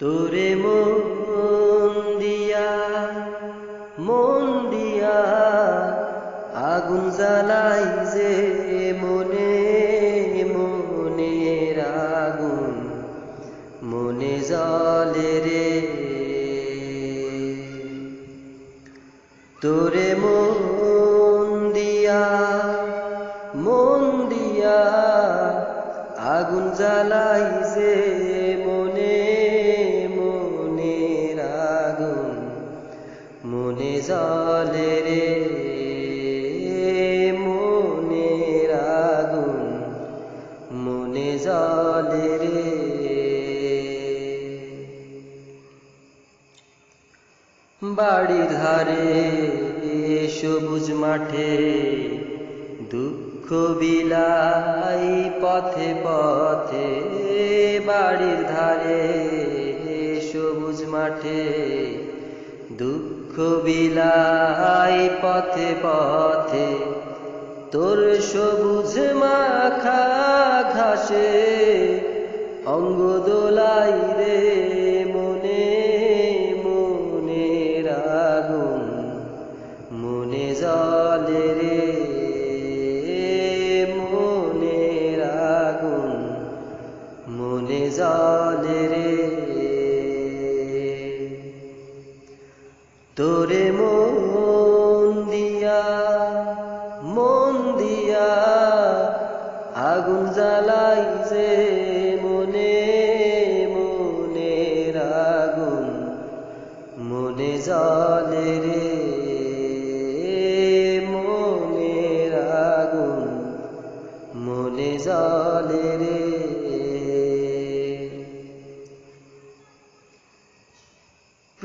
তোরে মন দিয়া মন দিয়া আগুন জ্বালাই যে মনে, মনের আগুন, মনে জলে রে। তোরে মন দিয়া মন দিয়া আগুন জ্বালাই যে রে মনের আগুন, মনে জলে রে। বাড়ির ধারে সবুজ মাঠে দুঃখ বিলাই পথে পথে। বাড়ির ধারে সবুজ মাঠে দুঃখ বিলাই পথে পথে তোর সবুজ মাখা ঘাসে তোরে মন দিয়া মন দিয়া আগুন জ্বালাই যে মনে, মনের আগুন, মনে জলে রে, মনের আগুন, মনে জলে রে।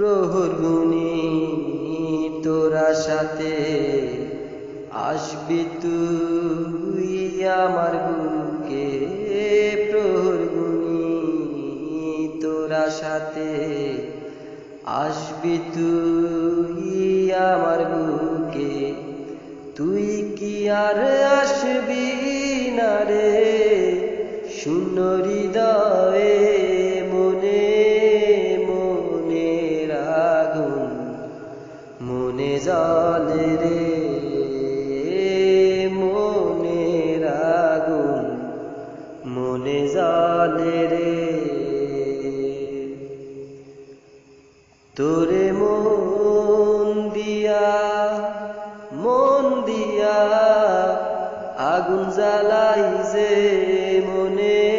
প্রহর তোরা সাথে আসবি তুই আমার বুকে। প্রহর তোরা সাথে আসবি তুই আমার বুকে। তুই কি আর আসবি না রে? শূন্য হৃদয়ে জলে রে মনের আগুন মনে জলে রে। তোরে মন দিয়া মন দিয়া আগুন জ্বালাই যে মনে